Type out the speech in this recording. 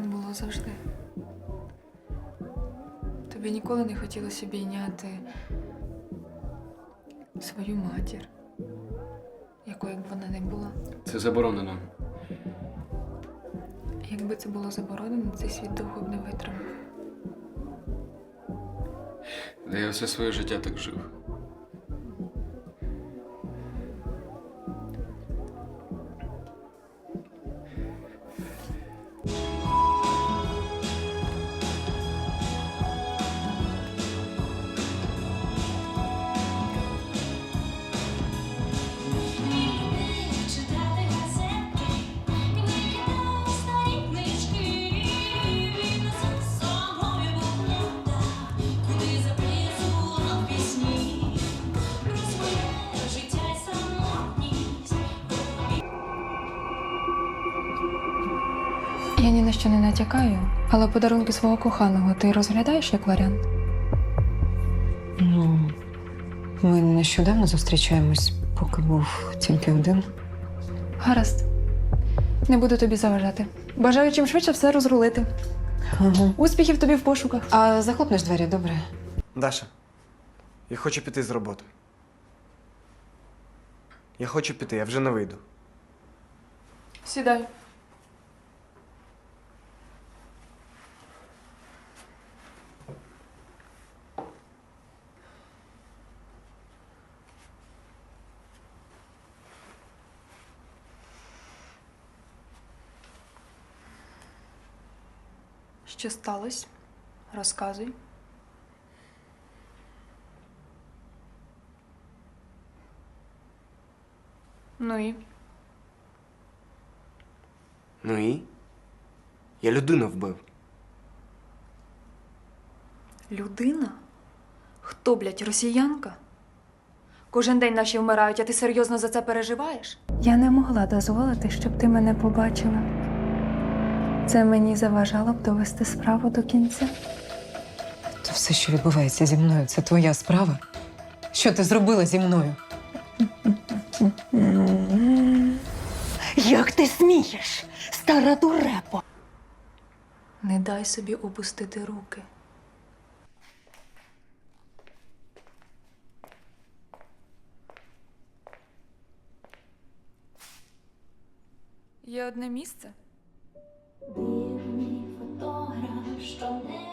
було завжди. Тобі ніколи не хотілося обійняти свою матір, якою б вона не була. Це заборонено. Якби це було заборонено, цей світ довго б не витримав. Та я все своє життя так жив. Я ні на що не натякаю, але подарунки свого коханого ти розглядаєш як варіант? Ну, ми нещодавно зустрічаємось, поки був тільки один. Гаразд. Не буду тобі заважати. Бажаю чим швидше все розрулити. Ага. Успіхів тобі в пошуках. А захлопнеш двері, добре? Даша, я хочу піти з роботи. Я хочу піти, я вже не вийду. Сідай. Що сталося? Розказуй. Ну і? Ну і? Я людину вбив. Людина? Хто, блядь, росіянка? Кожен день наші вмирають, а ти серйозно за це переживаєш? Я не могла дозволити, щоб ти мене побачила. Це мені заважало б довести справу до кінця. То все, що відбувається зі мною, це твоя справа. Що ти зробила зі мною? Як ти смієш, стара дурепо? Не дай собі опустити руки. Є одне місце, stunning.